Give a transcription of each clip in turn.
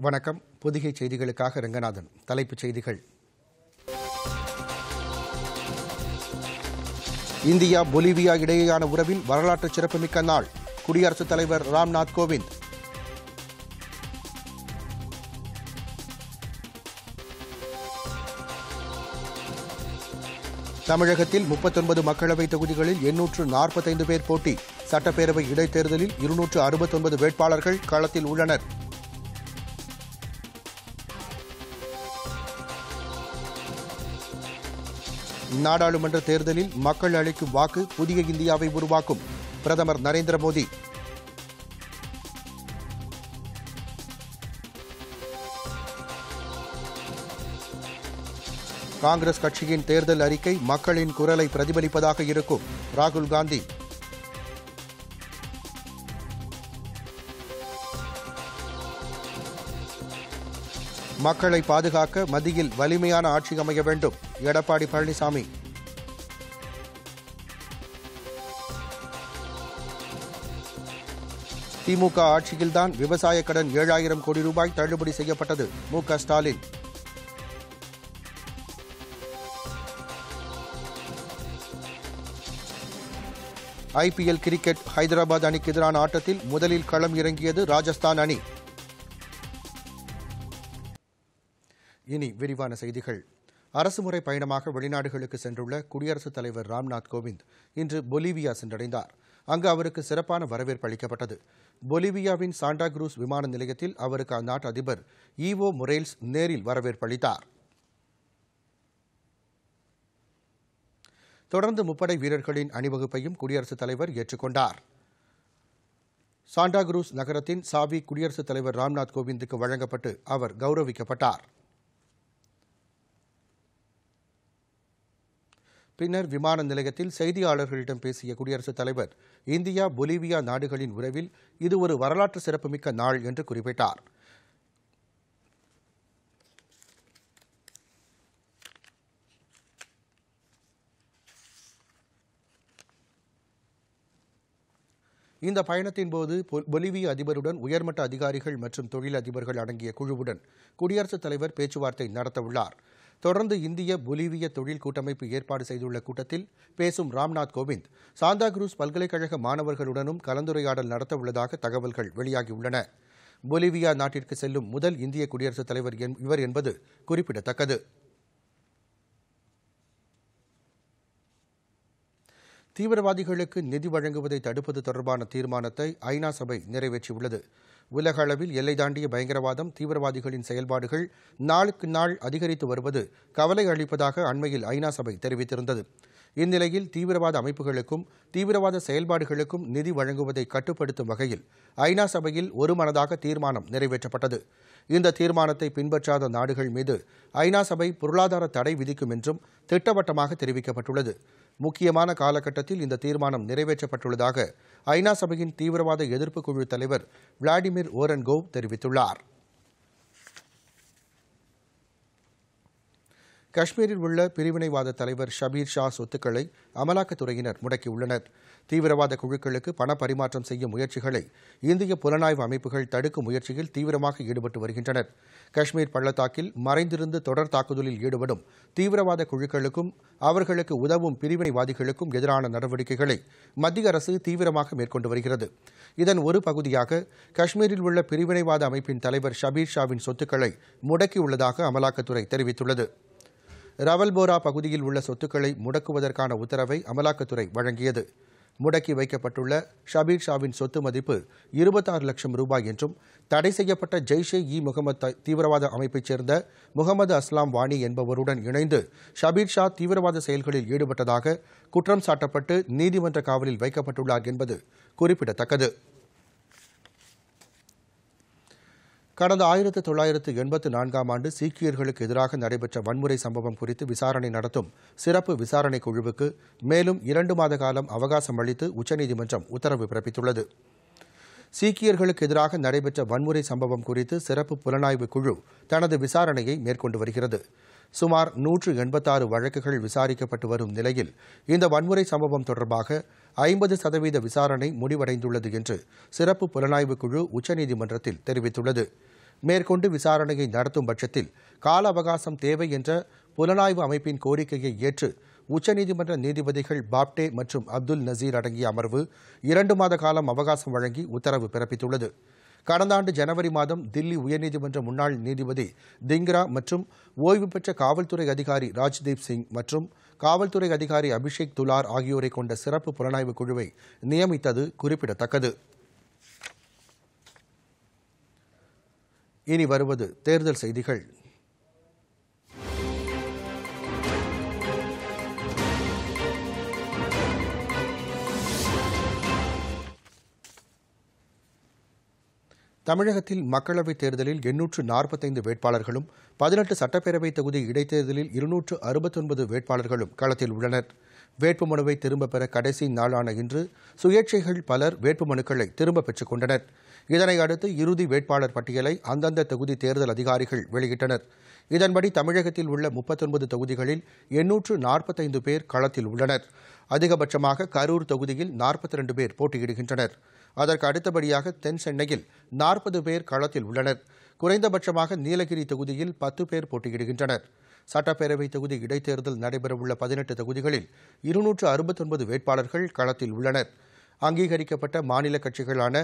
வணக்கம். பொதிகை செய்திகளுக்காக ரங்கநாதன். தலைப்புச் செய்திகள். இந்தியா பொலிவியா இடையேயான உறவில் வரலாற்று சிறப்புமிக்க நாள். குடியரசுத் தலைவர் ராம்நாத் கோவிந்த். தமிழகத்தில் முப்பத்தொன்பது மக்களவைத் தொகுதிகளில் எண்ணூற்று நாற்பத்தைந்து பேர் போட்டி. சட்டப்பேரவை இடைத்தேர்தலில் இருநூற்று அறுபத்தொன்பது வேட்பாளர்கள் களத்தில் உள்ளனர். நாடாளுமன்ற தேர்தலில் மக்கள் அளிக்கும் வாக்கு புதிய இந்தியாவை உருவாக்கும். பிரதமர் நரேந்திர மோடி. காங்கிரஸ் கட்சியின் தேர்தல் அறிக்கை மக்களின் குரலை பிரதிபலிப்பதாக இருக்கும். ராகுல் காந்தி. மக்களை பாதுகாக்க மத்தியில் வலிமையான ஆட்சி அமைய வேண்டும். எடப்பாடி பழனிசாமி. திமுக ஆட்சியில்தான் விவசாய கடன் ஏழாயிரம் கோடி ரூபாய் தள்ளுபடி செய்யப்பட்டது. மு க ஸ்டாலின். ஐபிஎல் கிரிக்கெட் ஹைதராபாத் அணிக்கு எதிரான ஆட்டத்தில் முதலில் களம் இறங்கியது ராஜஸ்தான் அணி. இனி விரிவான செய்திகள். அரசுமுறை பயணமாக வெளிநாடுகளுக்கு சென்றுள்ள குடியரசுத் தலைவர் ராம்நாத் கோவிந்த் இன்று பொலிவியா சென்றடைந்தார். அங்கு அவருக்கு சிறப்பான வரவேற்பு அளிக்கப்பட்டது. பொலிவியாவின் சாண்டாக்ரூஸ் விமான நிலையத்தில் அவருக்கு அந்நாட்டு அதிபர் ஈவோ மொரேல்ஸ் நேரில் வரவேற்பு அளித்தார். தொடர்ந்து முப்படை வீரர்களின் அணிவகுப்பையும் குடியரசுத் தலைவர் ஏற்றுக்கொண்டார் சாண்டாக்ரூஸ் நகரத்தின் சாவி குடியரசுத் தலைவர் ராம்நாத் கோவிந்துக்கு வழங்கப்பட்டு அவர் கௌரவிக்கப்பட்டார். பின்னர் விமான நிலையத்தில் செய்தியாளர்களிடம் பேசிய குடியரசுத் தலைவர் இந்தியா பொலிவியா நாடுகளின் உறவில் இது ஒரு வரலாற்று சிறப்புமிக்க நாள் என்று குறிப்பிட்டார். இந்த பயணத்தின் போது பொலிவிய அதிபருடன் உயர்மட்ட அதிகாரிகள் மற்றும் தொழில் அதிபர்கள் அடங்கிய குழுவுடன் குடியரசுத் தலைவர் பேச்சுவார்த்தை நடத்தவுள்ளார். தொடர்ந்து இந்திய பொலிவிய தொழில் கூட்டமைப்பு ஏற்பாடு செய்துள்ள கூட்டத்தில் பேசும் ராம்நாத் கோவிந்த் சாந்தாக்ரூஸ் பல்கலைக்கழக மாணவர்களுடனும் கலந்துரையாடல் நடத்தவுள்ளதாக தகவல்கள் வெளியாகியுள்ளன. பொலிவியா நாட்டிற்கு செல்லும் முதல் இந்திய குடியரசுத் தலைவர் இவர் என்பது குறிப்பிடத்தக்கது. தீவிரவாதிகளுக்கு நிதி வழங்குவதை தடுப்பது தொடர்பான தீர்மானத்தை ஐநா சபை நிறைவேற்றியுள்ளது. உலக அளவில் எல்லை தாண்டிய பயங்கரவாதம் தீவிரவாதிகளின் செயல்பாடுகள் நாளுக்கு நாள் அதிகரித்து வருவது கவலை அளிப்பதாக அண்மையில் ஐநா சபை தெரிவித்திருந்தது. இந்நிலையில் தீவிரவாத அமைப்புகளுக்கும் தீவிரவாத செயல்பாடுகளுக்கும் நிதி வழங்குவதை கட்டுப்படுத்தும் வகையில் ஐநா சபையில் ஒருமனதாக தீர்மானம் நிறைவேற்றப்பட்டது. இந்த தீர்மானத்தை பின்பற்றாத நாடுகள் மீது ஐநா சபை பொருளாதார தடை விதிக்கும் என்றும் திட்டவட்டமாக தெரிவிக்கப்பட்டுள்ளது. முக்கியமான காலகட்டத்தில் இந்த தீர்மானம் நிறைவேற்றப்பட்டுள்ளதாக ஐநா சபையின் தீவிரவாத எதிர்ப்பு குழு தலைவர் விளாடிமிர் ஓரன்கோவ் தெரிவித்துள்ளார். காஷ்மீரில் உள்ள பிரிவினைவாத தலைவர் ஷபீர் ஷா சொத்துக்களை அமலாக்கத்துறையினர் முடக்கியுள்ளனர். தீவிரவாத குழுக்களுக்கு பண பரிமாற்றம் செய்யும் முயற்சிகளை இந்திய புலனாய்வு அமைப்புகள் தடுக்கும் முயற்சியில் தீவிரமாக ஈடுபட்டு வருகின்றனர். காஷ்மீர் பள்ளத்தாக்கில் மறைந்திருந்து தொடர் தாக்குதலில் ஈடுபடும் தீவிரவாத குழுக்களுக்கும் அவர்களுக்கு உதவும் பிரிவினைவாதிகளுக்கும் எதிரான நடவடிக்கைகளை மத்திய அரசு தீவிரமாக மேற்கொண்டு வருகிறது. இதன் ஒரு பகுதியாக காஷ்மீரில் உள்ள பிரிவினைவாத அமைப்பின் தலைவர் ஷபீர் ஷாவின் சொத்துக்களை முடக்கியுள்ளதாக அமலாக்கத்துறை தெரிவித்துள்ளது. ரவல்போரா பகுதியில் உள்ள சொத்துக்களை முடக்குவதற்கான உத்தரவை அமலாக்கத்துறை வழங்கியது. முடக்கி வைக்கப்பட்டுள்ள ஷபீர் ஷாவின் சொத்து மதிப்பு இருபத்தாறு லட்சம் ரூபாய் என்றும் தடை செய்யப்பட்ட ஜெய்ஷே இ முகமது தீவிரவாத அமைப்பைச் சேர்ந்த முகமது அஸ்லாம் வாணி என்பவருடன் இணைந்து ஷபீர் ஷா தீவிரவாத செயல்களில் ஈடுபட்டதாக குற்றம் சாட்டப்பட்டு நீதிமன்ற காவலில் வைக்கப்பட்டுள்ளார் என்பது குறிப்பிடத்தக்கது. கடந்த ஆயிரத்து தொள்ளாயிரத்து எண்பத்து நான்காம் ஆண்டு சீக்கியர்களுக்கு எதிராக நடைபெற்ற வன்முறை சம்பவம் குறித்து விசாரணை நடத்தும் சிறப்பு விசாரணை குழுவுக்கு மேலும் இரண்டு மாத காலம் அவகாசம் அளித்து உச்சநீதிமன்றம் உத்தரவு பிறப்பித்துள்ளது. சீக்கியர்களுக்கு எதிராக நடைபெற்ற வன்முறை சம்பவம் குறித்து சிறப்பு புலனாய்வு குழு தனது விசாரணையை மேற்கொண்டு வருகிறது. சுமார் நூற்று எண்பத்தாறு வழக்குகள் விசாரிக்கப்பட்டு வரும் நிலையில் இந்த வன்முறை சம்பவம் தொடர்பாக ஐம்பது சதவீத விசாரணை முடிவடைந்துள்ளது என்று சிறப்பு புலனாய்வு குழு உச்சநீதிமன்றத்தில் தெரிவித்துள்ளது. மேற்கொண்டு விசாரணையை நடத்தும் பட்சத்தில் கால அவகாசம் தேவை என்ற புலனாய்வு அமைப்பின் கோரிக்கையை ஏற்று உச்சநீதிமன்ற நீதிபதிகள் பாப்டே மற்றும் அப்துல் நசீர் அடங்கிய அமர்வு இரண்டு மாத காலம் அவகாசம் வழங்கி உத்தரவு பிறப்பித்துள்ளது. கடந்த ஆண்டு ஜனவரி மாதம் தில்லி உயர்நீதிமன்ற முன்னாள் நீதிபதி திங்ரா மற்றும் ஓய்வு பெற்ற காவல்துறை அதிகாரி ராஜ்தீப் சிங் மற்றும் காவல்துறை அதிகாரி அபிஷேக் துலார் ஆகியோரை கொண்ட சிறப்பு புலனாய்வு குழுவை நியமித்தது குறிப்பிடத்தக்கது. இனி வருவது தேர்தல் செய்திகள். தமிழகத்தில் மக்களவைத் தேர்தலில் எண்ணூற்று நாற்பத்தைந்து வேட்பாளர்களும் பதினெட்டு சட்டப்பேரவைத் தொகுதி இடைத்தேர்தலில் இருநூற்று அறுபத்தொன்பது வேட்பாளர்களும் களத்தில் உள்ளனர். வேட்புமனுவை திரும்பப் பெற கடைசி நாளான இன்று சுயேட்சைகள் பலர் வேட்புமனுக்களை திரும்பப் பெற்றுக் கொண்டனர் இதனை அடுத்து இறுதி வேட்பாளர் பட்டியலை அந்தந்த தொகுதி தேர்தல் அதிகாரிகள் வெளியிட்டனர். இதன்படி தமிழகத்தில் உள்ள முப்பத்தொன்பது தொகுதிகளில் எண்ணூற்று நாற்பத்தைந்து பேர் களத்தில் உள்ளனர். அதிகபட்சமாக கரூர் தொகுதியில் நாற்பத்தி ரெண்டு பேர் போட்டியிடுகின்றனர். அதற்கு அடுத்தபடியாக தென் சென்னையில் நாற்பது பேர் களத்தில் உள்ளனர். குறைந்தபட்சமாக நீலகிரி தொகுதியில் பத்து பேர் போட்டியிடுகின்றனர். சட்டப்பேரவை தொகுதி இடைத்தேர்தல் நடைபெறவுள்ள பதினெட்டு தொகுதிகளில் இருநூற்று அறுபத்தொன்பது வேட்பாளர்கள் களத்தில் உள்ளனர். அங்கீகரிக்கப்பட்ட மாநில கட்சிகளான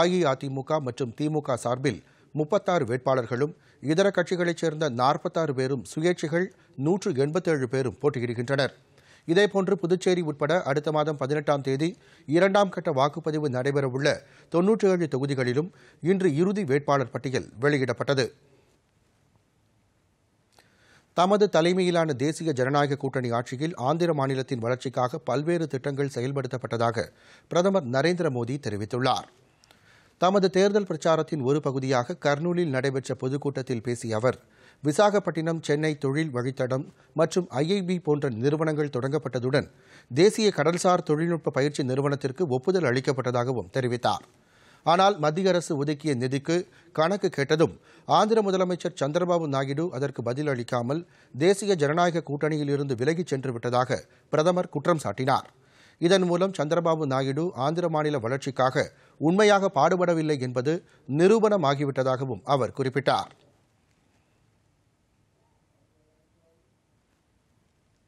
அஇஅதிமுக மற்றும் திமுக சார்பில் முப்பத்தாறு வேட்பாளர்களும் இதர கட்சிகளைச் சேர்ந்த நாற்பத்தாறு பேரும் சுயேட்சைகள் நூற்று எண்பத்தேழு பேரும் போட்டியிடுகின்றனர். இதேபோன்று புதுச்சேரி உட்பட அடுத்த மாதம் பதினெட்டாம் தேதி இரண்டாம் கட்ட வாக்குப்பதிவு நடைபெறவுள்ள தொன்னூற்றி ஏழு தொகுதிகளிலும் இன்று இறுதி வேட்பாளர் பட்டியல் வெளியிடப்பட்டது. தமது தலைமையிலான தேசிய ஜனநாயக கூட்டணி ஆட்சியில் ஆந்திர மாநிலத்தின் வளர்ச்சிக்காக பல்வேறு திட்டங்கள் செயல்படுத்தப்பட்டதாக பிரதமர் நரேந்திர மோடி தெரிவித்துள்ளார். தமது தேர்தல் பிரச்சாரத்தின் ஒரு பகுதியாக கர்னூலில் நடைபெற்ற பொதுக்கூட்டத்தில் பேசிய அவர் விசாகப்பட்டினம் சென்னை தொழில் வழித்தடம் மற்றும் ஐஐபி போன்ற நிறுவனங்கள் தொடங்கப்பட்டதுடன் தேசிய கடல்சார் தொழில்நுட்ப பயிற்சி நிறுவனத்திற்கு ஒப்புதல் அளிக்கப்பட்டதாகவும் தெரிவித்தார். ஆனால் மத்திய அரசு ஒதுக்கிய நிதிக்கு கணக்கு கேட்டதும் ஆந்திர முதலமைச்சர் சந்திரபாபு நாயுடு அதற்கு பதில் அளிக்காமல் தேசிய ஜனநாயக கூட்டணியில் இருந்து விலகிச் சென்று விட்டதாக பிரதமர் குற்றம் சாட்டினார் இதன் மூலம் சந்திரபாபு நாயுடு ஆந்திர மாநில வளர்ச்சிக்காக உண்மையாக பாடுபடவில்லை என்பது நிரூபணமாகிவிட்டதாகவும் அவர் குறிப்பிட்டார்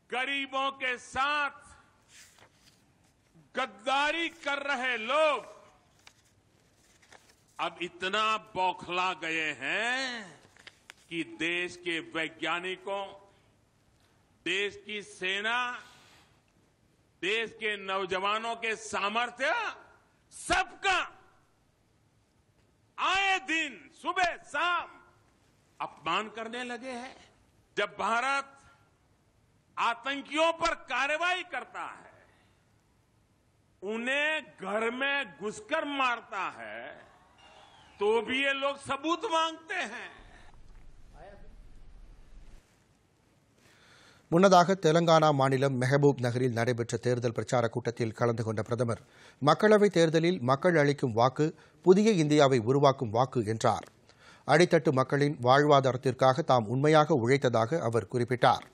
गरीबों के साथ गद्दारी कर रहे लोग अब इतना बौखला गए हैं कि देश के वैज्ञानिकों, देश की सेना, देश के नौजवानों के सामर्थ्य सबका आए दिन सुबह शाम अपमान करने लगे हैं। जब भारत आतंकियों पर कार्रवाई करता है, उन्हें घर में घुसकर मारता है तो भी ये लोग सबूत मांगते हैं முன்னதாக தெலங்கானா மாநிலம் மெஹபூப் நகரில் நடைபெற்ற தேர்தல் பிரச்சார கூட்டத்தில் கலந்து கொண்ட பிரதமர் மக்களவைத் தேர்தலில் மக்கள் அளிக்கும் வாக்கு புதிய இந்தியாவை உருவாக்கும் வாக்கு என்றார் அடித்தட்டு மக்களின் வாழ்வாதாரத்திற்காக தாம் உண்மையாக உழைத்ததாக அவர் குறிப்பிட்டார்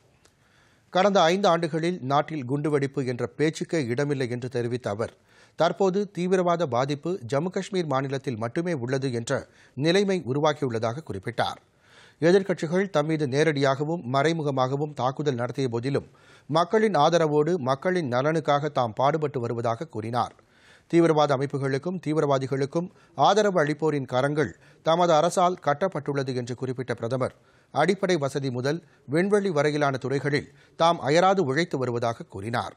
கடந்த ஐந்து ஆண்டுகளில் நாட்டில் குண்டுவெடிப்பு என்ற பேச்சுக்கே இடமில்லை என்று தெரிவித்த அவர் தற்போது தீவிரவாத பாதிப்பு ஜம்மு காஷ்மீர் மாநிலத்தில் மட்டுமே உள்ளது என்ற நிலைமை உருவாக்கியுள்ளதாக குறிப்பிட்டார். எதிர்க்கட்சிகள் தம்மீது நேரடியாகவும் மறைமுகமாகவும் தாக்குதல் நடத்திய போதிலும் மக்களின் ஆதரவோடு மக்களின் நலனுக்காக தாம் பாடுபட்டு வருவதாக கூறினார். தீவிரவாத அமைப்புகளுக்கும் தீவிரவாதிகளுக்கும் ஆதரவு அளிப்போரின் கரங்கள் தமது அரசால் கட்டப்பட்டுள்ளது என்று குறிப்பிட்ட பிரதமர் அடிப்படை வசதி முதல் விண்வெளி வரையிலான துறைகளில் தாம் அயராது உழைத்து வருவதாக கூறினார்.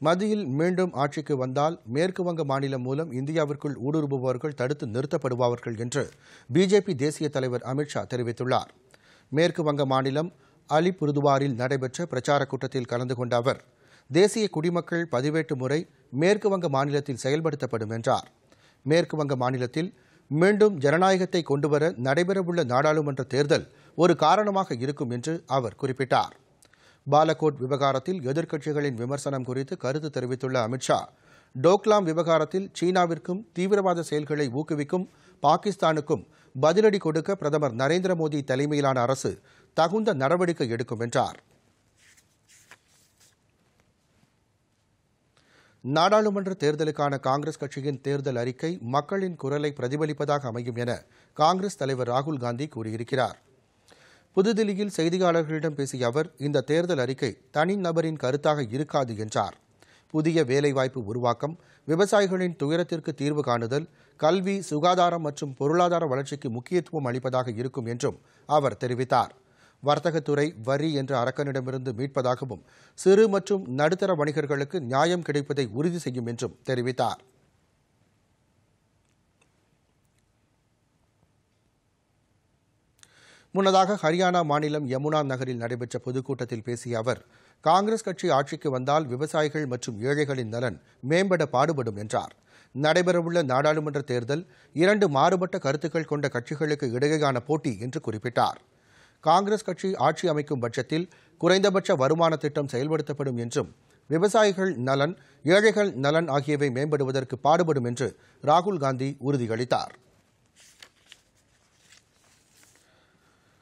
மத்தியில் மீண்டும் ஆட்சிக்கு வந்தால் மேற்குவங்க மாநிலம் மூலம் இந்தியாவிற்குள் ஊடுருவுபவர்கள் தடுத்து நிறுத்தப்படுவார்கள் என்று பிஜேபி தேசிய தலைவர் அமித்ஷா தெரிவித்துள்ளார். மேற்கு வங்க மாநிலம் அலிபுர்துவாரில் நடைபெற்ற பிரச்சார கூட்டத்தில் கலந்து கொண்ட அவர் தேசிய குடிமக்கள் பதிவேட்டு முறை மேற்கு வங்க மாநிலத்தில் செயல்படுத்தப்படும் என்றார். மேற்கு வங்க மாநிலத்தில் மீண்டும் ஜனநாயகத்தை கொண்டுவர நடைபெறவுள்ள நாடாளுமன்ற தேர்தல் ஒரு காரணமாக இருக்கும் என்று அவர் குறிப்பிட்டார். பாலகோட் விவகாரத்தில் எதிர்க்கட்சிகளின் விமர்சனம் குறித்து கருத்து தெரிவித்துள்ள அமித் ஷா டோக்லாம் விவகாரத்தில் சீனாவிற்கும் தீவிரவாத செயல்களை ஊக்குவிக்கும் பாகிஸ்தானுக்கும் பதிலடி கொடுக்க பிரதமர் நரேந்திர மோடி தலைமையிலான அரசு தகுந்த நடவடிக்கை எடுக்கும் என்றார். நாடாளுமன்ற தேர்தலுக்கான காங்கிரஸ் கட்சியின் தேர்தல் அறிக்கை மக்களின் குரலை பிரதிபலிப்பதாக அமையும் என காங்கிரஸ் தலைவர் ராகுல் காந்தி கூறியிருக்கிறார். புதுதில்லியில் செய்தியாளர்களிடம் பேசிய அவர் இந்த தேர்தல் அறிக்கை தனிநபரின் கருத்தாக இருக்காது என்றார். புதிய வேலைவாய்ப்பு உருவாக்கம் விவசாயிகளின் துயரத்திற்கு தீர்வு காணுதல் கல்வி சுகாதாரம் மற்றும் பொருளாதார வளர்ச்சிக்கு முக்கியத்துவம் அளிப்பதாக இருக்கும் என்றும் அவர் தெரிவித்தார். வர்த்தகத்துறை வரி என்ற அரக்கனிடமிருந்து மீட்பதாகவும் சிறு மற்றும் நடுத்தர வணிகர்களுக்கு நியாயம் கிடைப்பதை உறுதி செய்யும் என்றும் தெரிவித்தார். முன்னதாக ஹரியானா மாநிலம் யமுனா நகரில் நடைபெற்ற பொதுக்கூட்டத்தில் பேசிய அவர் காங்கிரஸ் கட்சி ஆட்சிக்கு வந்தால் விவசாயிகள் மற்றும் ஏழைகளின் நலன் மேம்பட பாடுபடும் என்றார். நடைபெறவுள்ள நாடாளுமன்ற தேர்தல் இரண்டு மாறுபட்ட கருத்துக்கள் கொண்ட கட்சிகளுக்கு இடையேயான போட்டி என்று குறிப்பிட்டார். காங்கிரஸ் கட்சி ஆட்சி அமைக்கும் பட்சத்தில் குறைந்தபட்ச வருமான திட்டம் செயல்படுத்தப்படும் என்றும் விவசாயிகள் நலன் ஏழைகள் நலன் ஆகியவை மேம்படுவதற்கு பாடுபடும் என்று ராகுல் காந்தி உறுதியளித்தார்.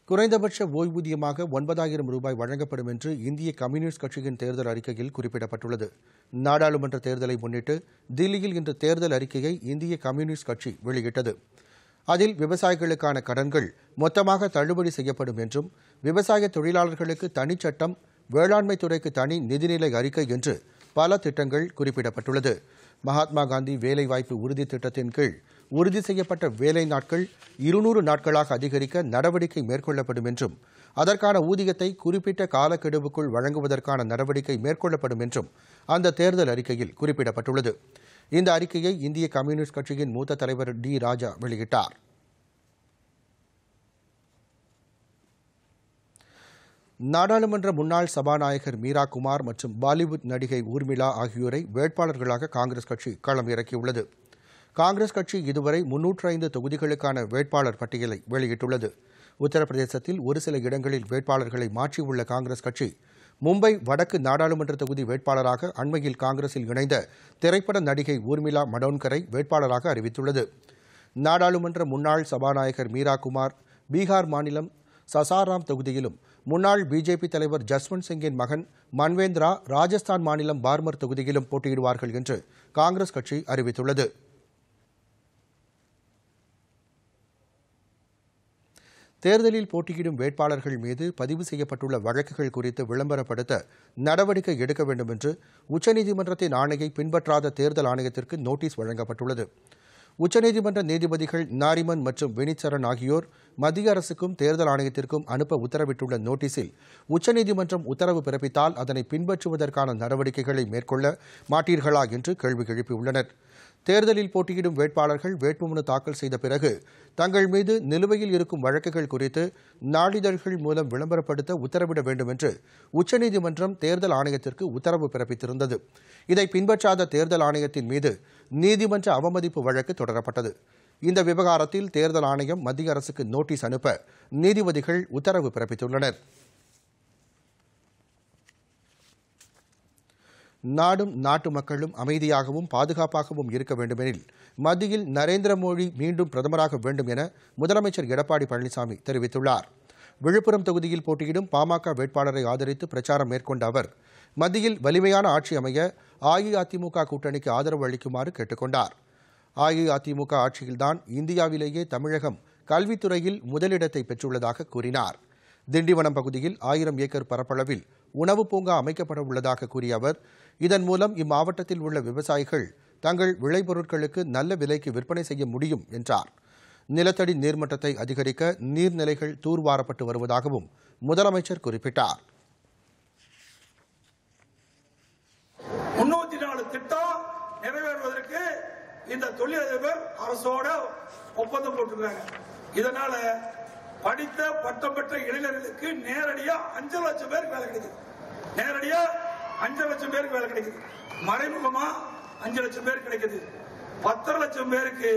குறைந்தபட்ச ஓய்வூதியமாக ஒன்பதாயிரம் ரூபாய் வழங்கப்படும் என்று இந்திய கம்யூனிஸ்ட் கட்சியின் தேர்தல் அறிக்கையில் குறிப்பிடப்பட்டுள்ளது. நாடாளுமன்ற தேர்தலை முன்னிட்டு தில்லியில் இன்று தேர்தல் அறிக்கையை இந்திய கம்யூனிஸ்ட் கட்சி வெளியிட்டது. அதில் விவசாயிகளுக்கான கடன்கள் மொத்தமாக தள்ளுபடி செய்யப்படும் என்றும் விவசாய தொழிலாளர்களுக்கு தனிச்சட்டம் வேளாண்மை துறைக்கு தனி நிதிநிலை அறிக்கை என்று பல திட்டங்கள் குறிப்பிடப்பட்டுள்ளது. மகாத்மா காந்தி வேலைவாய்ப்பு உறுதி திட்டத்தின் கீழ் உறுதி செய்யப்பட்ட வேலை நாட்கள் இருநூறு நாட்களாக அதிகரிக்க நடவடிக்கை மேற்கொள்ளப்படும் என்றும் அதற்கான ஊதியத்தை குறிப்பிட்ட காலக்கெடுவுக்குள் வழங்குவதற்கான நடவடிக்கை மேற்கொள்ளப்படும் என்றும் அந்த தேர்தல் அறிக்கையில் குறிப்பிடப்பட்டுள்ளது. இந்த அறிக்கையை இந்திய கம்யூனிஸ்ட் கட்சியின் மூத்த தலைவர் டி ராஜா வெளியிட்டார். நாடாளுமன்ற முன்னாள் சபாநாயகர் மீரா குமார் மற்றும் பாலிவுட் நடிகை ஊர்மிளா ஆகியோரை வேட்பாளர்களாக காங்கிரஸ் கட்சி களம் இறக்கியுள்ளது காங்கிரஸ் கட்சி இதுவரை முன்னூற்று ஐந்து தொகுதிகளுக்கான வேட்பாளர் பட்டியலை வெளியிட்டுள்ளது. உத்தரப்பிரதேசத்தில் ஒரு சில இடங்களில் வேட்பாளர்களை மாற்றியுள்ள காங்கிரஸ் கட்சி மும்பை வடக்கு நாடாளுமன்ற தொகுதி வேட்பாளராக அண்மையில் காங்கிரஸில் இணைந்த திரைப்பட நடிகை ஊர்மிளா மடோன்கரை வேட்பாளராக அறிவித்துள்ளது. நாடாளுமன்ற முன்னாள் சபாநாயகர் மீரா குமார் பீகார் மாநிலம் சசாராம் தொகுதியிலும் முன்னாள் பிஜேபி தலைவர் ஜஸ்வந்த் சிங்கின் மகன் மன்வேந்திரா ராஜஸ்தான் மாநிலம் பார்மர் தொகுதியிலும் போட்டியிடுவார்கள் என்று காங்கிரஸ் கட்சி அறிவித்துள்ளது. தேர்தலில் போட்டியிடும் வேட்பாளர்கள் மீது பதிவு செய்யப்பட்டுள்ள வழக்குகள் குறித்து விளம்பரப்படுத்த நடவடிக்கை எடுக்க வேண்டும் என்று உச்சநீதிமன்றத்தின் ஆணையை பின்பற்றாத தேர்தல் ஆணையத்திற்கு நோட்டீஸ் வழங்கப்பட்டுள்ளது. உச்சநீதிமன்ற நீதிபதிகள் நாரிமன் மற்றும் வினித் சரண் ஆகியோர் மத்திய அரசுக்கும் தேர்தல் ஆணையத்திற்கும் அனுப்ப உத்தரவிட்டுள்ள நோட்டீஸில் உச்சநீதிமன்றம் உத்தரவு பிறப்பித்தால் அதனை பின்பற்றுவதற்கான நடவடிக்கைகளை மேற்கொள்ள மாட்டீர்களா என்று கேள்வி எழுப்பியுள்ளனா் தேர்தலில் போட்டியிடும் வேட்பாளர்கள் வேட்புமனு தாக்கல் செய்த பிறகு தங்கள் மீது நிலுவையில் இருக்கும் வழக்குகள் குறித்து நாளிதழ்கள் மூலம் விளம்பரப்படுத்த உத்தரவிட வேண்டும் என்று உச்சநீதிமன்றம் தேர்தல் ஆணையத்திற்கு உத்தரவு பிறப்பித்திருந்தது. இதை பின்பற்றாத தேர்தல் ஆணையத்தின் மீது நீதிமன்ற அவமதிப்பு வழக்கு தொடரப்பட்டது. இந்த விவகாரத்தில் தேர்தல் ஆணையம் மத்திய அரசுக்கு நோட்டீஸ் அனுப்ப நீதிபதிகள் உத்தரவு பிறப்பித்துள்ளனர். நாடும் நாட்டு மக்களும் அமைதியாகவும் பாதுகாப்பாகவும் இருக்க வேண்டுமெனில் மத்தியில் நரேந்திர மோடி மீண்டும் பிரதமராக வேண்டும் என முதலமைச்சர் எடப்பாடி பழனிசாமி தெரிவித்துள்ளார். விழுப்புரம் தொகுதியில் போட்டியிடும் பாமக வேட்பாளரை ஆதரித்து பிரச்சாரம் மேற்கொண்ட அவர் மத்தியில் வலிமையான ஆட்சி அமைய அஇஅதிமுக கூட்டணிக்கு ஆதரவு அளிக்குமாறு கேட்டுக்கொண்டார். அஇஅதிமுக ஆட்சியில்தான் இந்தியாவிலேயே தமிழகம் கல்வித்துறையில் முதலிடத்தை பெற்றுள்ளதாக கூறினார். திண்டிவனம் பகுதியில் ஆயிரம் ஏக்கர் பரப்பளவில் உணவு பூங்கா அமைக்கப்பட உள்ளதாக கூறிய அவர் இதன் மூலம் இம்மாவட்டத்தில் உள்ள விவசாயிகள் தங்கள் விளைபொருட்களுக்கு நல்ல விலைக்கு விற்பனை செய்ய முடியும் என்றார். நிலத்தடி நீர்மட்டத்தை அதிகரிக்க நீர்நிலைகள் தூர்வாரப்பட்டு வருவதாகவும் முதலமைச்சர் குறிப்பிட்டார். முன்னூத்தி நாலு திட்டம் நிறைவேறுவதற்கு இந்த தொழிலதிபர் அரசோட ஒப்பந்தம் போட்டிருக்காங்க. இதனால படித்த பட்டம் பெற்ற இளைஞர்களுக்கு நேரடியா அஞ்சு லட்சம் பேருக்கு வேலை கிடைக்குது. நேரடியா அஞ்சு லட்சம் பேருக்கு வேலை கிடைக்குது. மறைமுகமா அஞ்சு லட்சம் பேர் கிடைக்குது. பத்தரை லட்சம் பேருக்கு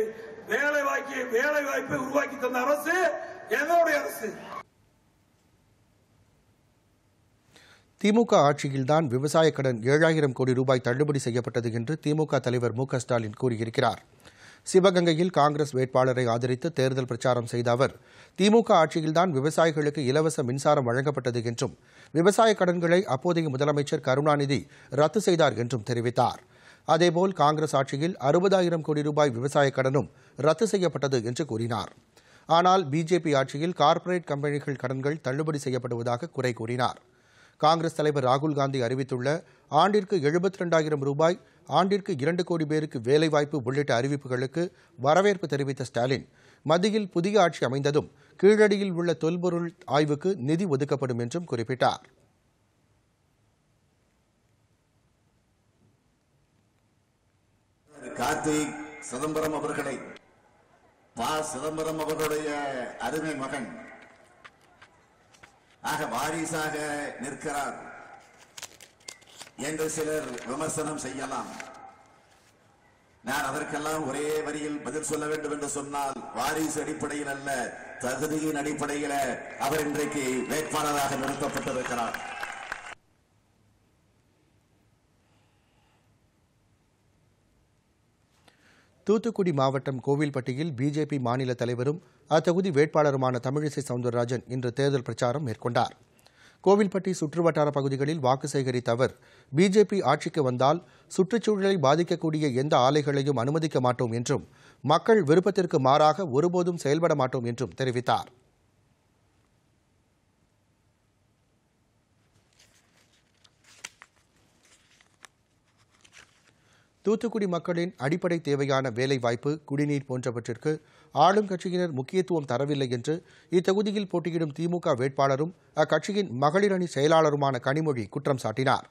வேலை வாய்ப்பு வேலை வாய்ப்பை உருவாக்கி தந்த அரசு எதோடைய அரசு? திமுக ஆட்சியில்தான் விவசாய கடன் ஏழாயிரம் கோடி ரூபாய் தள்ளுபடி செய்யப்பட்டது என்று திமுக தலைவர் மு க ஸ்டாலின் கூறியிருக்கிறார். சிவகங்கையில் காங்கிரஸ் வேட்பாளரை ஆதரித்து தேர்தல் பிரச்சாரம் செய்த அவர் திமுக ஆட்சியில்தான் விவசாயிகளுக்கு இலவச மின்சாரம் வழங்கப்பட்டது என்றும் விவசாய கடன்களை அப்போதைய முதலமைச்சர் கருணாநிதி ரத்து செய்தார் என்றும் தெரிவித்தார். அதேபோல் காங்கிரஸ் ஆட்சியில் அறுபதாயிரம் கோடி ரூபாய் விவசாய கடனும் ரத்து செய்யப்பட்டது என்று கூறினார். ஆனால் பிஜேபி ஆட்சியில் கார்ப்பரேட் கம்பெனிகள் கடன்கள் தள்ளுபடி செய்யப்படுவதாக குறை கூறினார். காங்கிரஸ் தலைவர் ராகுல் காந்தி அறிவித்துள்ள ஆண்டிற்கு எழுபத்தி ரெண்டாயிரம் ரூபாய் ஆண்டிற்கு இரண்டு கோடி பேருக்கு வேலைவாய்ப்பு உள்ளிட்ட அறிவிப்புகளுக்கு வரவேற்பு தெரிவித்த ஸ்டாலின் மத்தியில் புதிய ஆட்சி அமைந்ததும் கீழடியில் உள்ள தொல்பொருள் ஆய்வுக்கு நிதி ஒதுக்கப்படும் என்றும் குறிப்பிட்டார். கார்த்திக் சிதம்பரம் அவர்களை பா சிதம்பரம் அவர்களுடைய அருமை மகன் ஆக வாரிசாக நிற்கிறார். என்று சிலர் விமர்சனம் செய்யலாம். நான் அதற்கெல்லாம் ஒரே வரியில் பதில் சொல்ல வேண்டும் என்று சொன்னால் வாரிசு அடிப்படையில் அல்ல தகுதியின் அடிப்படையில் அவர் இன்றைக்கு வேட்பாளராக நிறுத்தப்பட்டிருக்கிறார். தூத்துக்குடி மாவட்டம் கோவில்பட்டியில் பிஜேபி மாநில தலைவரும் அத்தொகுதி வேட்பாளருமான தமிழிசை சவுந்தரராஜன் இன்று தேர்தல் பிரச்சாரம் மேற்கொண்டார். கோவில்பட்டி சுற்றுவட்டார பகுதிகளில் வாக்கு சேகரித்த அவர் பிஜேபி ஆட்சிக்கு வந்தால் சுற்றுச்சூழலை பாதிக்கக்கூடிய எந்த ஆலைகளையும் அனுமதிக்க மாட்டோம் என்றும் மக்கள் விருப்பத்திற்கு மாறாக ஒருபோதும் செயல்பட மாட்டோம் என்றும் தெரிவித்தார். தூத்துக்குடி மக்களின் அடிப்படை தேவையான வேலைவாய்ப்பு குடிநீர் போன்றவற்றிற்கு ஆளும் கட்சியினர் முக்கியத்துவம் தரவில்லை என்று இத்தொகுதியில் போட்டியிடும் திமுக வேட்பாளரும் அக்கட்சியின் மகளிர் அணி செயலாளருமான கனிமொழி குற்றம் சாட்டினார்.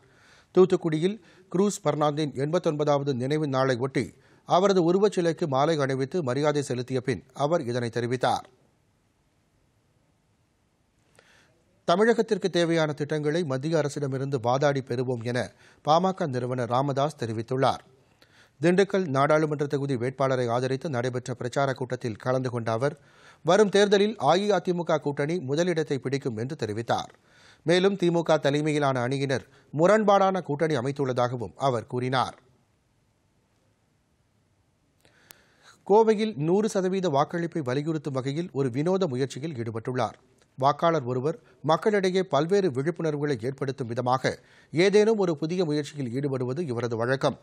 தூத்துக்குடியில் குரூஸ் பர்னாந்தின் எண்பத்தொன்பதாவது நினைவு நாளை ஒட்டி அவரது உருவச்சிலைக்கு மாலை அணிவித்து மரியாதை செலுத்திய பின் அவர் இதனை தெரிவித்தார். தமிழகத்திற்கு தேவையான திட்டங்களை மத்திய அரசிடமிருந்து வாதாடி பெறுவோம் என பாமக நிறுவனர் ராமதாஸ் தெரிவித்துள்ளார். திண்டுக்கல் நாடாளுமன்ற தொகுதி வேட்பாளரை ஆதரித்து நடைபெற்ற பிரச்சார கூட்டத்தில் கலந்து கொண்ட அவர் வரும் தேர்தலில் அஇஅதிமுக கூட்டணி முதலிடத்தை பிடிக்கும் என்று தெரிவித்தார். மேலும் திமுக தலைமையிலான அணியினர் முரண்பாடான கூட்டணி அமைத்துள்ளதாகவும் அவர் கூறினார். கோவையில் நூறு சதவீத வாக்களிப்பை வலியுறுத்தும் வகையில் ஒரு வினோத முயற்சியில் ஈடுபட்டுள்ளார். வாக்காளர் ஒருவர் மக்களிடையே பல்வேறு விழிப்புணர்வுகளை ஏற்படுத்தும் விதமாக ஏதேனும் ஒரு புதிய முயற்சியில் ஈடுபடுவது இவரது வழக்கம்.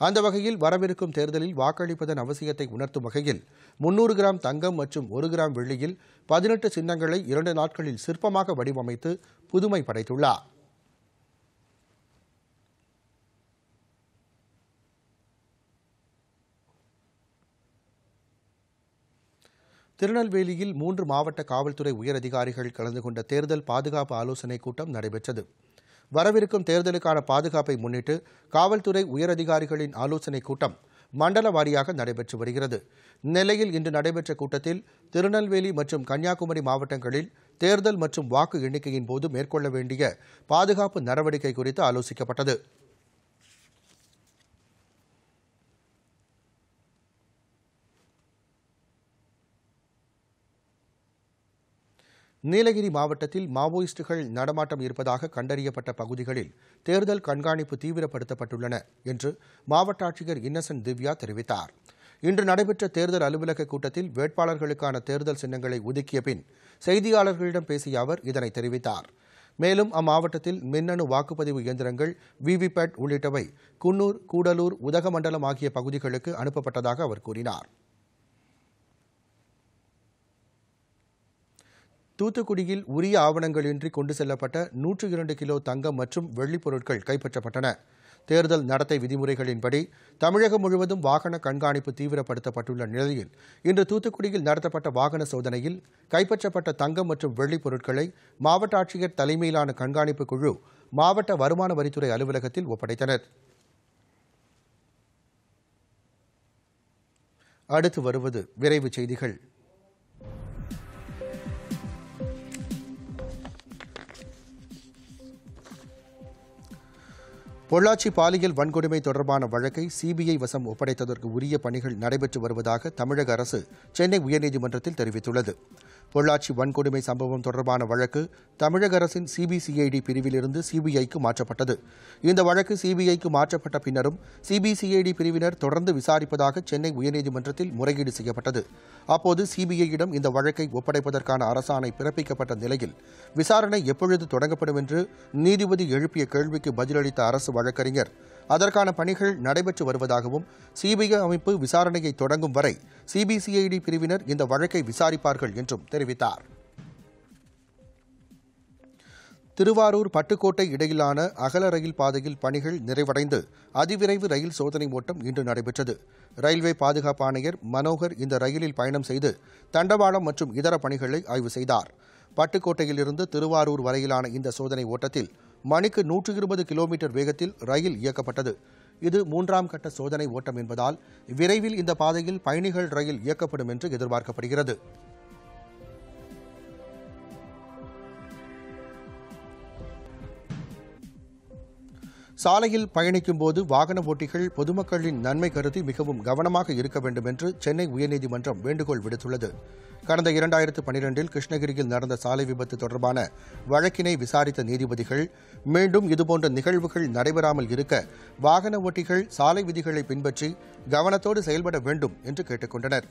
அந்த வகையில் வரவிருக்கும் தேர்தலில் வாக்களிப்பதன் அவசியத்தை உணர்த்தும் வகையில் முன்னூறு கிராம் தங்கம் மற்றும் ஒரு கிராம் வெள்ளியில் பதினெட்டு சின்னங்களை இரண்டு நாட்களில் சிற்பமாக வடிவமைத்து புதுமை படைத்துள்ளார். திருநெல்வேலியில் மூன்று மாவட்ட காவல்துறை உயரதிகாரிகள் கலந்து கொண்ட தேர்தல் பாதுகாப்பு ஆலோசனைக் கூட்டம் நடைபெற்றது. வரவிருக்கும் தேர்தலுக்கான பாதுகாப்பை முன்னிட்டு காவல்துறை உயரதிகாரிகளின் ஆலோசனைக் கூட்டம் மண்டல வாரியாக நடைபெற்று வருகிறது. நெல்லையில் இன்று நடைபெற்ற கூட்டத்தில் திருநெல்வேலி மற்றும் கன்னியாகுமரி மாவட்டங்களில் தேர்தல் மற்றும் வாக்கு எண்ணிக்கையின் போது மேற்கொள்ள வேண்டிய பாதுகாப்பு நடவடிக்கை குறித்து ஆலோசிக்கப்பட்டது. நீலகிரி மாவட்டத்தில் மாவோயிஸ்டுகள் நடமாட்டம் இருப்பதாக கண்டறியப்பட்ட பகுதிகளில் தேர்தல் கண்காணிப்பு தீவிரப்படுத்தப்பட்டுள்ளன என்று மாவட்ட ஆட்சியர் இன்னசென்ட் திவ்யா தெரிவித்தார். இன்று நடைபெற்ற தேர்தல் அலுவலக கூட்டத்தில் வேட்பாளர்களுக்கான தேர்தல் சின்னங்களை ஒதுக்கிய பின் செய்தியாளர்களிடம் பேசிய அவர் இதனை தெரிவித்தார். மேலும் அம்மாவட்டத்தில் மின்னணு வாக்குப்பதிவு இயந்திரங்கள் விவிபேட் உள்ளிட்டவை குன்னூர் கூடலூர் உதகமண்டலம் ஆகிய பகுதிகளுக்கு அனுப்பப்பட்டதாக அவர் கூறினார். தூத்துக்குடியில் உரிய ஆவணங்களின்றி கொண்டு செல்லப்பட்ட நூற்று இரண்டு கிலோ தங்கம் மற்றும் வெள்ளிப் பொருட்கள் கைப்பற்றப்பட்டன. தேர்தல் நடத்தை விதிமுறைகளின்படி தமிழகம் முழுவதும் வாகன கண்காணிப்பு தீவிரப்படுத்தப்பட்டுள்ள நிலையில் இன்று தூத்துக்குடியில் நடத்தப்பட்ட வாகன சோதனையில் கைப்பற்றப்பட்ட தங்கம் மற்றும் வெள்ளிப் பொருட்களை மாவட்ட ஆட்சியர் தலைமையிலான கண்காணிப்பு குழு மாவட்ட வருமான வரித்துறை அலுவலகத்தில் ஒப்படைத்தனர். அடுத்து வருவது விரைவு செய்திகள். பொள்ளாச்சி பாலியல் வன்கொடுமை தொடர்பான வழக்கை சிபிஐ வசம் ஒப்படைத்ததற்கு உரிய பணிகள் நடைபெற்று வருவதாக தமிழக அரசு சென்னை உயர்நீதிமன்றத்தில் தெரிவித்துள்ளது. பொள்ளாச்சி வன்கொடுமை சம்பவம் தொடர்பான வழக்கு தமிழக அரசின் சிபிசிஐடி பிரிவிலிருந்து சிபிஐக்கு மாற்றப்பட்டது. இந்த வழக்கு சிபிஐக்கு மாற்றப்பட்ட பின்னரும் சிபிசிஐடி பிரிவினர் தொடர்ந்து விசாரிப்பதாக சென்னை உயர்நீதிமன்றத்தில் முறையீடு செய்யப்பட்டது. அப்போது சிபிஐயிடம் இந்த வழக்கை ஒப்படைப்பதற்கான அரசாணை பிறப்பிக்கப்பட்ட நிலையில் விசாரணை எப்பொழுது தொடங்கப்படும் என்று நீதிபதி எழுப்பிய கேள்விக்கு பதிலளித்த அரசு வழக்கறிஞர் அதற்கான பணிகள் நடைபெற்று வருவதாகவும் சிபிஐ அமைப்பு விசாரணையை தொடங்கும் வரை சிபிசிஐடி பிரிவினர் இந்த வழக்கை விசாரிப்பார்கள் என்றும் தெரிவித்தார். திருவாரூர் பட்டுக்கோட்டை இடையிலான அகல ரயில் பாதையில் பணிகள் நிறைவடைந்து அதிவிரைவு ரயில் சோதனை ஓட்டம் இன்று நடைபெற்றது. ரயில்வே பாதுகாப்பு ஆணையர் மனோகர் இந்த ரயிலில் பயணம் செய்து தண்டவாளம் மற்றும் இதர பணிகளை ஆய்வு செய்தார். பட்டுக்கோட்டையிலிருந்து திருவாரூர் வரையிலான இந்த சோதனை ஓட்டத்தில் மணிக்கு நூற்று இருபது கிலோமீட்டர் வேகத்தில் ரயில் இயக்கப்பட்டது. இது மூன்றாம் கட்ட சோதனை ஓட்டம் என்பதால் விரைவில் இந்த பாதையில் பயணிகள் ரயில் இயக்கப்படும் என்று எதிர்பார்க்கப்படுகிறது. சாலையில் பயணிக்கும் போது வாகன ஓட்டிகள் பொதுமக்களின் நன்மை கருதி மிகவும் கவனமாக இருக்க வேண்டும் என்று சென்னை உயர்நீதிமன்றம் வேண்டுகோள் விடுத்துள்ளது. கடந்த இரண்டாயிரத்து பனிரெண்டில் கிருஷ்ணகிரியில் நடந்த சாலை விபத்து தொடர்பான வழக்கினை விசாரித்த நீதிபதிகள் மீண்டும் இதுபோன்ற நிகழ்வுகள் நடைபெறாமல் இருக்க வாகன ஓட்டிகள் சாலை விதிகளை பின்பற்றி கவனத்தோடு செயல்பட வேண்டும் என்று கேட்டுக்கொண்டனர்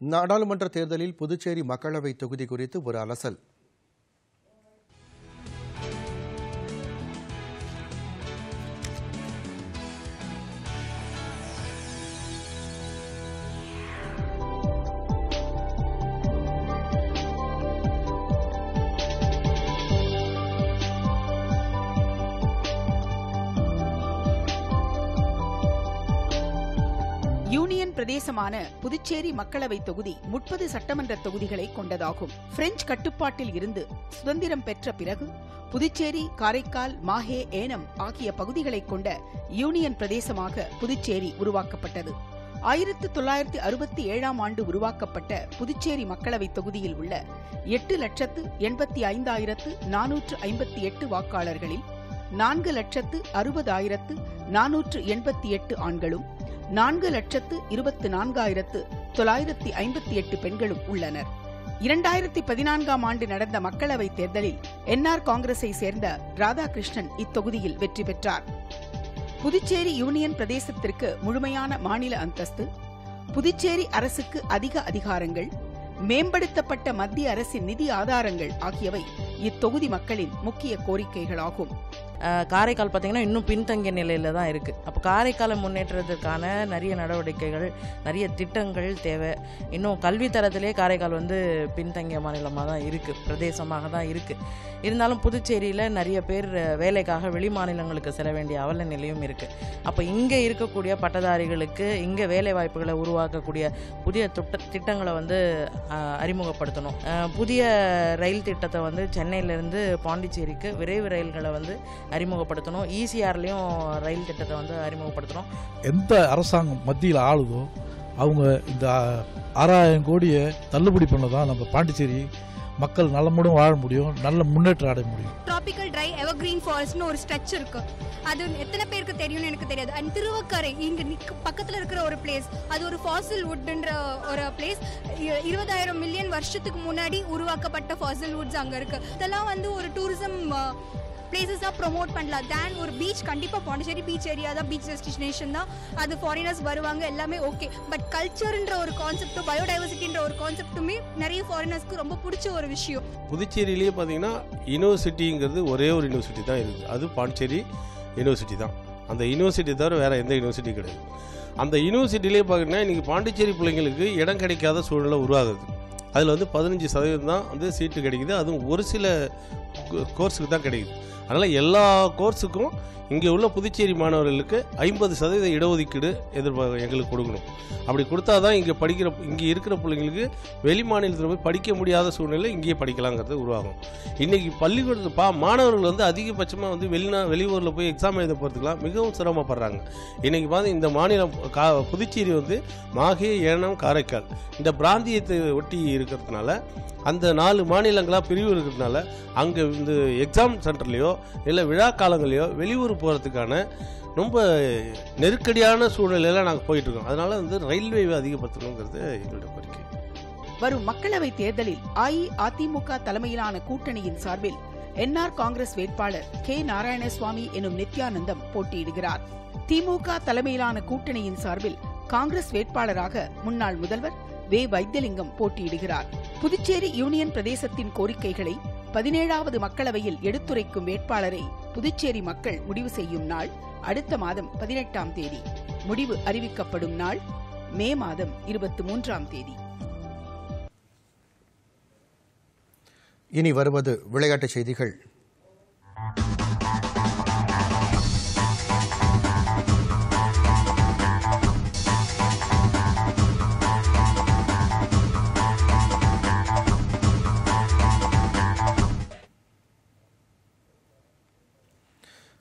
நாடாளுமன்ற தேர்தலில் புதுச்சேரி மக்களவை தொகுதி குறித்து ஒரு அலசல். பிரதேசமான புதுச்சேரி மக்களவை தொகுதி முப்பது சட்டமன்ற தொகுதிகளை கொண்டதாகும். பிரெஞ்சு கட்டுப்பாட்டில் இருந்து சுதந்திரம் பெற்ற பிறகு புதுச்சேரி காரைக்கால் மாஹே ஏனம் ஆகிய பகுதிகளை கொண்ட யூனியன் பிரதேசமாக புதுச்சேரி உருவாக்கப்பட்டது. ஆயிரத்து தொள்ளாயிரத்து அறுபத்தி ஏழாம் ஆண்டு உருவாக்கப்பட்ட புதுச்சேரி மக்களவை தொகுதியில் உள்ள எட்டு லட்சத்து எண்பத்தி ஐந்தாயிரத்து நானூற்று ஐம்பத்தி எட்டு வாக்காளர்களில் நான்கு லட்சத்து அறுபதாயிரத்து நானூற்று எண்பத்தி எட்டு ஆண்களும் நான்கு லட்சத்து இருபத்து நான்காயிரத்து தொள்ளாயிரத்தி ஐம்பத்தி எட்டு பெண்களும் உள்ளனர். இரண்டாயிரத்தி பதினான்காம் ஆண்டு நடந்த மக்களவைத் தேர்தலில் என்ஆர் காங்கிரஸை சேர்ந்த ராதாகிருஷ்ணன் இத்தொகுதியில் வெற்றி பெற்றார். புதுச்சேரி யூனியன் பிரதேசத்திற்கு முழுமையான மாநில அந்தஸ்து புதுச்சேரி அரசுக்கு அதிக அதிகாரங்கள் மேம்படுத்தப்பட்ட மத்திய அரசின் நிதி ஆதாரங்கள் ஆகியவை இத்தொகுதி மக்களின் முக்கிய கோரிக்கைகளாகும். காரைக்கால் பார்த்தீங்கன்னா இன்னும் பின்தங்கிய நிலையில தான் இருக்குது அப்போ காரைக்காலை முன்னேற்றத்திற்கான நிறைய நடவடிக்கைகள் நிறைய திட்டங்கள் தேவை. இன்னும் கல்வி தரத்திலே காரைக்கால் வந்து பின்தங்கிய மாநிலமாக தான் இருக்குது பிரதேசமாக தான் இருக்குது இருந்தாலும் புதுச்சேரியில் நிறைய பேர் வேலைக்காக வெளி மாநிலங்களுக்கு செல்ல வேண்டிய அவல நிலையும் இருக்குது அப்போ இங்கே இருக்கக்கூடிய பட்டதாரிகளுக்கு இங்கே வேலை வாய்ப்புகளை உருவாக்கக்கூடிய புதிய திட்ட திட்டங்களை வந்து அறிமுகப்படுத்தணும். புதிய ரயில் திட்டத்தை வந்து சென்னையிலேருந்து பாண்டிச்சேரிக்கு விரைவு ரயில்களை வந்து அறிமுகப்படுத்தணும். ஈசிஆர்லேயும் ரயில் திட்டத்தை வந்து அறிமுகப்படுத்தணும். எந்த அரசாங்கம் மத்தியில் ஆளுதோ அவங்க இந்த ஆறாயிரம் கோடியை தள்ளுபடி பண்ணதான் நம்ம பாண்டிச்சேரி மக்கள் நலமுடன் வாழ முடியும் நல்ல முன்னேற்றம் அடைய முடியும். ட்ராபிக்கல் ட்ரை எவர்கிரீன் ஃபாரஸ்ட்னு ஒரு ஸ்ட்ரெச் இருக்கு. அது எத்தனை பேருக்கு தெரியும்னு எனக்கு தெரியாது. அண்ட் திருவக்கரை இங்க நிக்க பக்கத்துல இருக்கிற ஒரு பிளேஸ் அது ஒரு ஃபாசில் வுட்ன்ற ஒரு பிளேஸ் இருபதாயிரம் மில்லியன் வருஷத்துக்கு முன்னாடி உருவாக்கப்பட்ட ஃபாசில் வுட்ஸ் அங்க இருக்கு. இதெல்லாம் வந்து ஒரு டூரிசம் பிளேசஸாக ப்ரொமோட் பண்ணலாம். தேன் ஒரு பீச் கண்டிப்பாக பாண்டிச்சேரி பீச் ஏரியா தான் பீச் டெஸ்டினேஷன் தான். அது ஃபாரினர்ஸ் வருவாங்க எல்லாமே ஓகே பட் கல்ச்சர்ன்ற ஒரு கான்செப்டும் பயோடைவர்சிட்டின்ற ஒரு கான்செப்ட்டுமே நிறைய ஃபாரினர்ஸ்க்கு ரொம்ப பிடிச்ச ஒரு விஷயம். புதுச்சேரியிலேயே பார்த்தீங்கன்னா யூனிவர்சிட்டிங்கிறது ஒரே ஒரு யூனிவர்சிட்டி தான் இருக்குது. அது பாண்டிச்சேரி யூனிவர்சிட்டி தான். அந்த யூனிவர்சிட்டி தவிர வேறு எந்த யூனிவர்சிட்டி கிடையாது. அந்த யூனிவர்சிட்டிலே பார்த்தீங்கன்னா இன்றைக்கி பாண்டிச்சேரி பிள்ளைங்களுக்கு இடம் கிடைக்காத சூழ்நிலை உருவாகுது. அதில் வந்து பதினஞ்சு சதவீதம் தான் வந்து சீட்டு கிடைக்குது. அதுவும் ஒரு சில கோர்ஸுக்கு தான் கிடைக்குது. அதனால் எல்லா கோர்ஸுக்கும் இங்கே உள்ள புதுச்சேரி மாணவர்களுக்கு ஐம்பது சதவீத இடஒதுக்கீடு எதிர்பார்க்க எங்களுக்கு கொடுக்கணும். அப்படி கொடுத்தா தான் இங்கே படிக்கிற இங்கே இருக்கிற பிள்ளைங்களுக்கு வெளி மாநிலத்தில் போய் படிக்க முடியாத சூழ்நிலை இங்கேயே படிக்கலாங்கிறது உருவாகும். இன்றைக்கி பள்ளிக்கூடத்தில் பா மாணவர்கள் வந்து அதிகபட்சமாக வந்து வெளிநா வெளியூரில் போய் எக்ஸாம் எழுத போகிறதுக்குலாம் மிகவும் சிரமப்படுறாங்க. இன்றைக்கி பார்த்து இந்த மாநிலம் கா புதுச்சேரி வந்து மாகே ஏனம் காரைக்கால் இந்த பிராந்தியத்தை ஒட்டி இருக்கிறதுனால அந்த நாலு மாநிலங்களாக பிரிவு இருக்கிறதுனால அங்கே இந்த எக்ஸாம் சென்டர்லேயோ இல்லை விழா காலங்களையோ வெளியூர் போகிறதுக்கான ரொம்ப நெருக்கடியான சூழ்நிலையில் நாங்கள் போயிட்டுருக்கோம். அதனால் வந்து ரயில்வே அதிகப்படுத்தணுங்கிறது எங்களுடைய கோரிக்கை. வரும் மக்களவை தேர்தலில் அஇஅதிமுக தலைமையிலான கூட்டணியின் சார்பில் என்ஆர் காங்கிரஸ் வேட்பாளர் கே நாராயணசுவாமி எனும் நித்யானந்தம் போட்டியிடுகிறார். திமுக தலைமையிலான கூட்டணியின் சார்பில் காங்கிரஸ் வேட்பாளராக முன்னாள் முதல்வர் வே வைத்தியலிங்கம் போட்டியிடுகிறார். புதுச்சேரி யூனியன் பிரதேசத்தின் கோரிக்கைகளை பதினேழாவது மக்களவையில் எடுத்துரைக்கும் வேட்பாளரை புதுச்சேரி மக்கள் முடிவு செய்யும் நாள் அடுத்த மாதம் பதினெட்டாம் தேதி. முடிவு அறிவிக்கப்படும் நாள் மே மாதம் இருபத்தி மூன்றாம் தேதி. இனி வருவது விளையாட்டுச் செய்திகள்.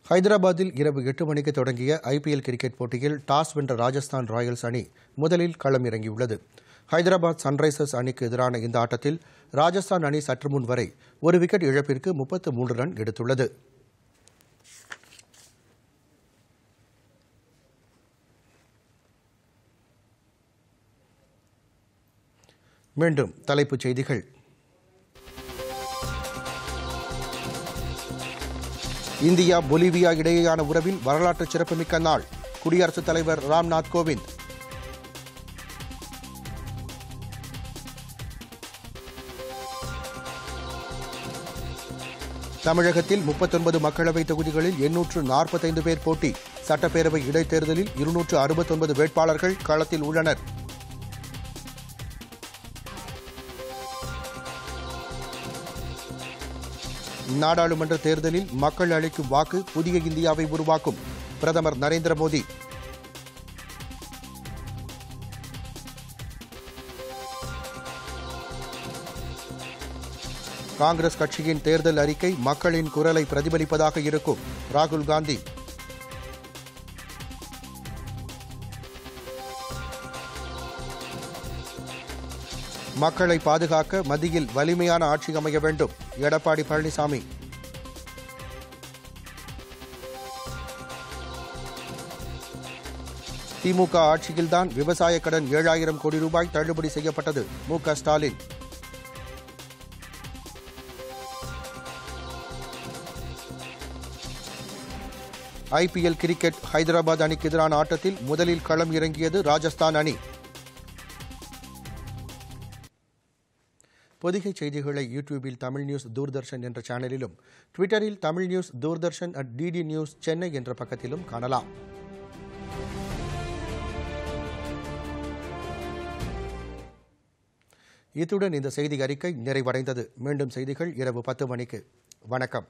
ஹைதராபாத்தில் இரவு எட்டு மணிக்கு தொடங்கிய ஐபிஎல் கிரிக்கெட் போட்டியில் டாஸ் வென்ற ராஜஸ்தான் ராயல்ஸ் அணி முதலில் களம் இறங்கியுள்ளது. ஹைதராபாத் சன்ரைசர்ஸ் அணிக்கு எதிரான இந்த ஆட்டத்தில் ராஜஸ்தான் அணி சற்று முன் வரை ஒரு விக்கெட் இழப்பிற்கு முப்பத்து மூன்று ரன் எடுத்துள்ளது. மீண்டும் தலைப்புச் செய்திகள். இந்தியா பொலிவியா இடையேயான உறவில் வரலாற்று சிறப்புமிக்க நாள். குடியரசுத் தலைவர் ராம்நாத் கோவிந்த். தமிழகத்தில் முப்பத்தொன்பது மக்களவைத் தொகுதிகளில் எண்ணூற்று நாற்பத்தைந்து பேர் போட்டி. சட்டப்பேரவை இடைத்தேர்தலில் இருநூற்று அறுபத்தொன்பது வேட்பாளர்கள் களத்தில் உள்ளனர். நாடாளுமன்ற தேர்தலில் மக்கள் அளிக்கும் வாக்கு புதிய இந்தியாவை உருவாக்கும். பிரதமர் நரேந்திர மோடி. காங்கிரஸ் கட்சியின் தேர்தல் அறிக்கை மக்களின் குரலை பிரதிபலிப்பதாக இருக்கும். ராகுல் காந்தி. மக்களை பாதுகாக்க மத்தியில் வலிமையான ஆட்சி அமைய வேண்டும். எடப்பாடி பழனிசாமி. திமுக ஆட்சியில்தான் விவசாய கடன் ஏழாயிரம் கோடி ரூபாய் தள்ளுபடி செய்யப்பட்டது. மு க ஸ்டாலின். ஐபிஎல் கிரிக்கெட் ஹைதராபாத் அணிக்கு எதிரான ஆட்டத்தில் முதலில் களம் இறங்கியது ராஜஸ்தான் அணி. பொதிகை செய்திகளை யூடியூபில் தமிழ் நியூஸ் தூர்தர்ஷன் என்ற சேனலிலும் ட்விட்டரில் Tamil news Doordarshan at DD news Chennai என்ற பக்கத்திலும் காணலாம். இத்துடன் இந்த செய்தி அறிக்கை நிறைவடைந்தது. மீண்டும் செய்திகள் இரவு பத்து மணிக்கு. வணக்கம்.